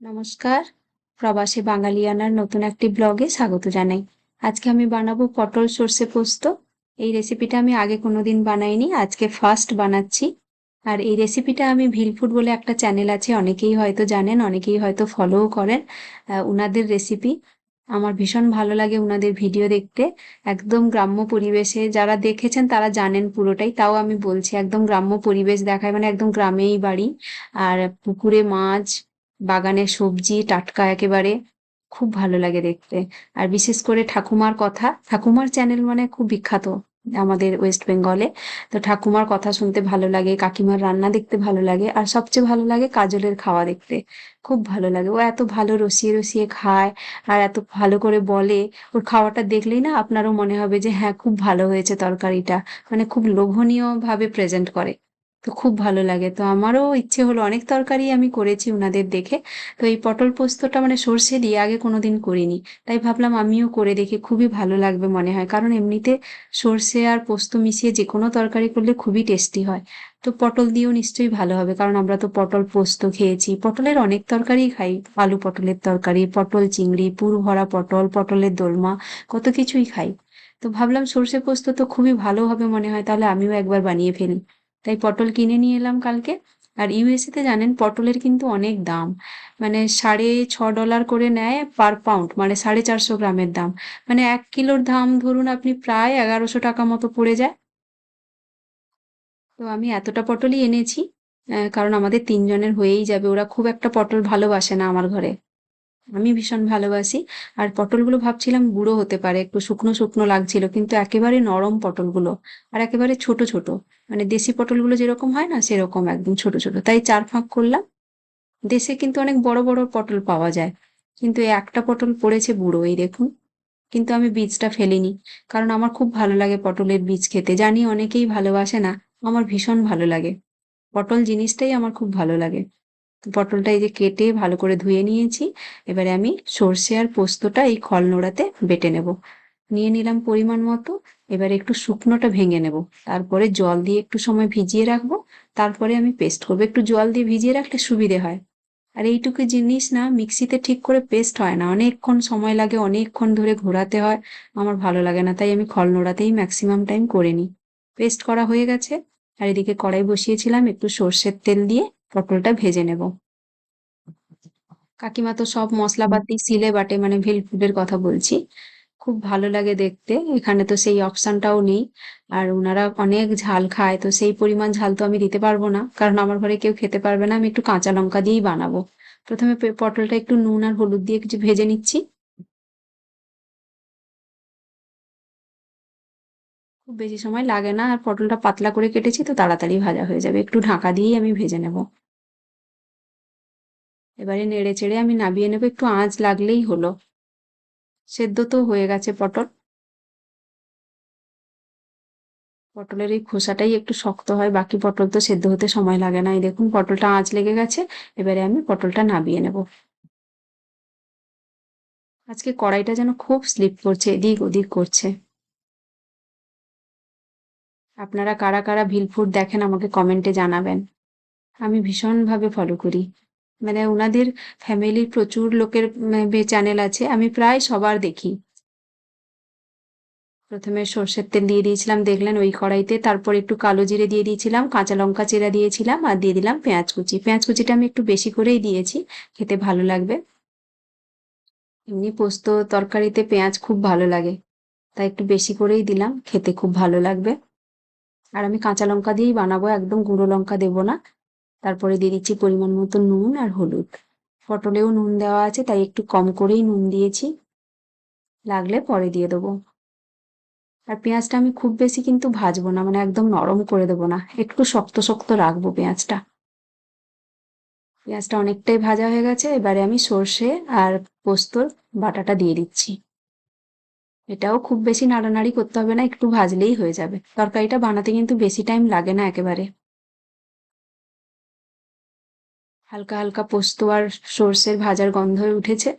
নমস্কার। প্রবাসী বাঙালিয়ানার নতুন একটি ব্লগে স্বাগত জানাই। আজকে আমি বানাবো পটল সর্ষে পোস্ত। এই রেসিপিটা আমি আগে কোনোদিন বানাইনি, আজকে ফার্স্ট বানাচ্ছি। আর এই রেসিপিটা আমি ভিলফুড বলে একটা চ্যানেল আছে, অনেকেই হয়তো জানেন, অনেকেই হয়তো ফলোও করেন উনাদের রেসিপি আমার ভীষণ ভালো লাগে উনাদের ভিডিও দেখতে। একদম গ্রাম্য পরিবেশে যারা দেখেছেন তারা জানেন পুরোটাই। তাও আমি বলছি, একদম গ্রাম্য পরিবেশ দেখায় মানে একদম গ্রামেই বাড়ি। আর পুকুরে মাছ বাগানের সবজি, টাটকা একেবারে খুব ভালো লাগে দেখতে। আর বিশেষ করে ঠাকুমার কথা, ঠাকুমার চ্যানেল মানে খুব বিখ্যাত আমাদের ওয়েস্ট বেঙ্গলে তো ঠাকুমার কথা শুনতে ভালো লাগে, কাকিমার রান্না দেখতে ভালো লাগে, আর সবচেয়ে ভালো লাগে কাজলের খাওয়া দেখতে। খুব ভালো লাগে। ও এত ভালো রসিয়ে রসিয়ে খায়, আর এত ভালো করে বলে। ওর খাওয়াটা দেখলেই না আপনারও মনে হবে যে হ্যাঁ খুব ভালো হয়েছে তরকারিটা। মানে খুব লোভনীয় ভাবে প্রেজেন্ট করে। তো খুব ভালো লাগে। তো আমারও ইচ্ছে হলো, অনেক তরকারি আমি করেছি উনাদের দেখে। তো এই পটল পোস্তটা মানে সর্ষে দিয়ে আগে কোনোদিন করিনি। তাই ভাবলাম আমিও করে দেখি, খুবই ভালো লাগবে মনে হয়। কারণ এমনিতে সর্ষে আর পোস্ত মিশিয়ে যে কোনো তরকারি করলে খুবই টেস্টি হয়। তো পটল দিয়েও নিশ্চয়ই ভালো হবে, কারণ আমরা তো পটল পোস্ত খেয়েছি। পটলের অনেক তরকারি খাই, আলু পটলের তরকারি, পটল চিংড়ি, পুর ভরা পটল, পটলের দোলমা কত কিছুই খাই। তো ভাবলাম সর্ষে পোস্ত তো খুবই ভালো হবে মনে হয়, তাহলে আমিও একবার বানিয়ে ফেলি। তাই পটল কিনে নিয়ে এলাম কালকে। আর ইউএসএতে জানেন, পটলের কিন্তু অনেক দাম। মানে সাড়ে ছ ডলার করে নেয় পার পাউন্ড মানে সাড়ে চারশো গ্রামের দাম। মানে এক কিলোর দাম ধরুন আপনি প্রায় এগারোশো টাকা মতো পড়ে যায়। তো আমি এতটা পটলই এনেছি কারণ আমাদের তিনজনের হয়েই যাবে। ওরা খুব একটা পটল ভালোবাসে না আমার ঘরে। আমি ভীষণ ভালোবাসি। আর পটলগুলো ভাবছিলাম গুঁড়ো হতে পারে, একটু শুকনো শুকনো লাগছিল, কিন্তু একেবারে নরম পটলগুলো আর একেবারে ছোট ছোট। মানে দেশি পটলগুলো যেরকম হয় না, সেরকম একদম ছোট ছোট। তাই চার ফাঁক করলাম। দেশে কিন্তু অনেক বড় বড় পটল পাওয়া যায়। কিন্তু এই একটা পটল পড়েছে বুড়ো এই দেখুন। কিন্তু আমি বীজটা ফেলিনি, কারণ আমার খুব ভালো লাগে পটলের বীজ খেতে। জানি অনেকেই ভালোবাসে না, আমার ভীষণ ভালো লাগে। পটল জিনিসটাই আমার খুব ভালো লাগে। পটলটা এই যে কেটে ভালো করে ধুয়ে নিয়েছি। এবারে আমি সর্ষে আর পোস্তটা এই খল নোড়াতে বেটে নেব। নিয়ে নিলাম পরিমাণ মতো। এবারে একটু শুকনোটা ভেঙে নেব। তারপরে জল দিয়ে একটু সময় ভিজিয়ে রাখব। তারপরে আমি পেস্ট করব। একটু জল দিয়ে ভিজিয়ে রাখলে সুবিধে হয়। আর এইটুকু জিনিস না, মিক্সিতে ঠিক করে পেস্ট হয় না। অনেকক্ষণ সময় লাগে, অনেকক্ষণ ধরে ঘোরাতে হয়। আমার ভালো লাগে না, তাই আমি খল নোড়াতেই ম্যাক্সিমাম টাইম করে নিই। পেস্ট করা হয়ে গেছে। আর এদিকে কড়াই বসিয়েছিলাম একটু সর্ষের তেল দিয়ে। পটলটা ভেজে নেব। কাকিমা তো সব মশলাপাতি সিলে বাটে মানে ভেল ফুডের কথা বলছি। খুব ভালো লাগে দেখতে, এখানে তো সেই অপশনটাও নেই। আর ওনারা অনেক ঝাল খায়, তো সেই পরিমাণ ঝাল তো আমি দিতে পারব না। কারণ আমার ঘরে কেউ খেতে পারবে না, আমি একটু কাঁচা লঙ্কা দিয়েই বানাবো। প্রথমে পটলটা একটু নুন আর হলুদ দিয়ে কিছু ভেজে নিচ্ছি। খুব বেশি সময় লাগে না, আর পটলটা পাতলা করে কেটেছি, তো তাড়াতাড়ি ভাজা হয়ে যাবে। একটু ঢাকা দিয়েই আমি ভেজে নেব। এবারে নেড়ে চেড়ে আমি নাবিয়ে নেব, একটু আঁচ লাগলেই হলো। সেদ্ধ তো হয়ে গেছে পটল। পটলের এই খোসাটাই একটু শক্ত হয়, বাকি পটল তো সেদ্ধ হতে সময় লাগে না। এই দেখুন, পটলটা আঁচ লেগে গেছে, এবারে আমি পটলটা নাবিয়ে নেব। আজকে কড়াইটা যেন খুব স্লিপ করছে, এদিক ওদিক করছে। আপনারা কারা কারা ভিলফুড দেখেন, আমাকে কমেন্টে জানাবেন। আমি ভীষণভাবে ফলো করি। মানে ওনাদের ফ্যামিলির প্রচুর লোকের চ্যানেল আছে। আমি প্রায় সবার দেখি। প্রথমে সর্ষের তেল দিয়ে দিয়েছিলাম, দেখলেন ওই কড়াইতে। তারপর একটু কালো জিরে দিয়ে দিয়েছিলাম, কাঁচা লঙ্কা চেরা দিয়েছিলাম আর দিয়ে দিলাম পেঁয়াজ কুচি। পেঁয়াজ কুচিটা আমি একটু বেশি করেই দিয়েছি, খেতে ভালো লাগবে। এমনি পোস্ত তরকারিতে পেঁয়াজ খুব ভালো লাগে, তাই একটু বেশি করেই দিলাম, খেতে খুব ভালো লাগবে। আর আমি কাঁচা লঙ্কা দিয়েই বানাবো, একদম গুঁড়ো লঙ্কা দেবো না। তারপরে দিয়ে দিচ্ছি পরিমাণ মতো নুন আর হলুদ। পটলেও নুন দেওয়া আছে, তাই একটু কম করেই নুন দিয়েছি। লাগলে পরে দিয়ে দেবো। আর পেঁয়াজটা আমি খুব বেশি কিন্তু ভাজবো না মানে একদম নরম করে দেবো না, একটু শক্ত শক্ত রাখব পেঁয়াজটা। পেঁয়াজটা অনেকটাই ভাজা হয়ে গেছে, এবারে আমি সর্ষে আর পোস্তর বাটাটা দিয়ে দিচ্ছি। এটাও খুব বেশি নাড়ানাড়ি করতে হবে না, একটু ভাজলেই হয়ে যাবে। তরকারিটা বানাতে কিন্তু বেশি টাইম লাগে না একেবারে। হালকা হালকা পোস্ত আর সর্ষের ভাজার গন্ধ উঠেছে।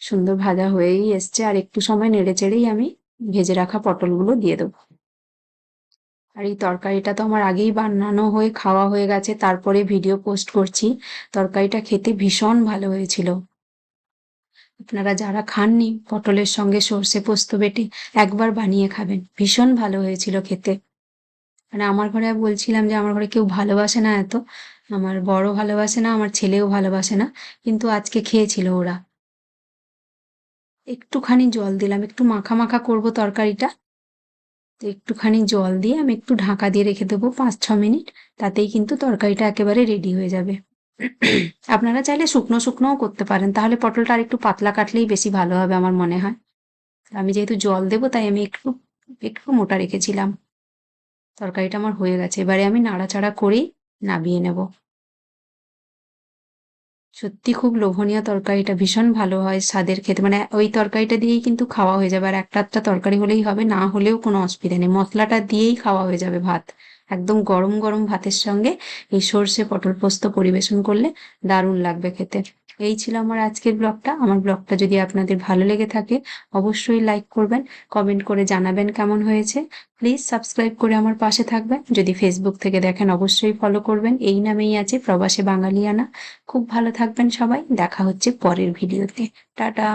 সুন্দর ভাজা হয়েই এসছে আর একটু সময় নেড়ে চেড়েই আমি ভেজে রাখা পটলগুলো দিয়ে দেবো। আর এই তরকারিটা তো আমার আগেই বানানো হয়ে খাওয়া হয়ে গেছে, তারপরে ভিডিও পোস্ট করছি। তরকারিটা খেতে ভীষণ ভালো হয়েছিল। আপনারা যারা খাননি, পটলের সঙ্গে সর্ষে পোস্ত বেটে একবার বানিয়ে খাবেন। ভীষণ ভালো হয়েছিল খেতে। মানে আমার ঘরে বলছিলাম যে আমার ঘরে কেউ ভালোবাসে না এত। আমার বড় ভালোবাসে না, আমার ছেলেও ভালোবাসে না, কিন্তু আজকে খেয়েছিল ওরা। একটুখানি জল দিলাম, একটু মাখা মাখা করব তরকারিটা। তো একটুখানি জল দিয়ে আমি একটু ঢাকা দিয়ে রেখে দেবো পাঁচ ছ মিনিট, তাতেই কিন্তু তরকারিটা একেবারে রেডি হয়ে যাবে। আপনারা চাইলে শুকনো শুকনোও করতে পারেন, তাহলে পটলটা আর একটু পাতলা কাটলেই বেশি ভালো হবে আমার মনে হয়। আমি যেহেতু জল দেবো, তাই আমি একটু একটু মোটা রেখেছিলাম। তরকারিটা আমার হয়ে গেছে, এবারে আমি নাড়াচাড়া করেই নামিয়ে নেব। সত্যি খুব লোভনীয় তরকারিটা ভীষণ ভালো হয় স্বাদের খেতে। মানে ওই তরকারিটা দিয়েই কিন্তু খাওয়া হয়ে যাবে। আর একটা একটা তরকারি হলেই হবে, না হলেও কোনো অসুবিধা নেই। মশলাটা দিয়েই খাওয়া হয়ে যাবে ভাত। একদম গরম গরম ভাতের সঙ্গে এই সর্ষে পটল পোস্ত পরিবেশন করলে দারুণ লাগবে খেতে। এই ছিল আমার আজকের ব্লগটা। আমার ব্লগটা যদি আপনাদের ভালো লেগে থাকে, অবশ্যই লাইক করবেন কমেন্ট করে জানাবেন কেমন হয়েছে। প্লিজ সাবস্ক্রাইব করে আমার পাশে থাকবেন। যদি ফেসবুক থেকে দেখেন, অবশ্যই ফলো করবেন। এই নামেই আছে প্রবাসে বাঙালিয়ানা। খুব ভালো থাকবেন সবাই। দেখা হচ্ছে পরের ভিডিওতে টাটা!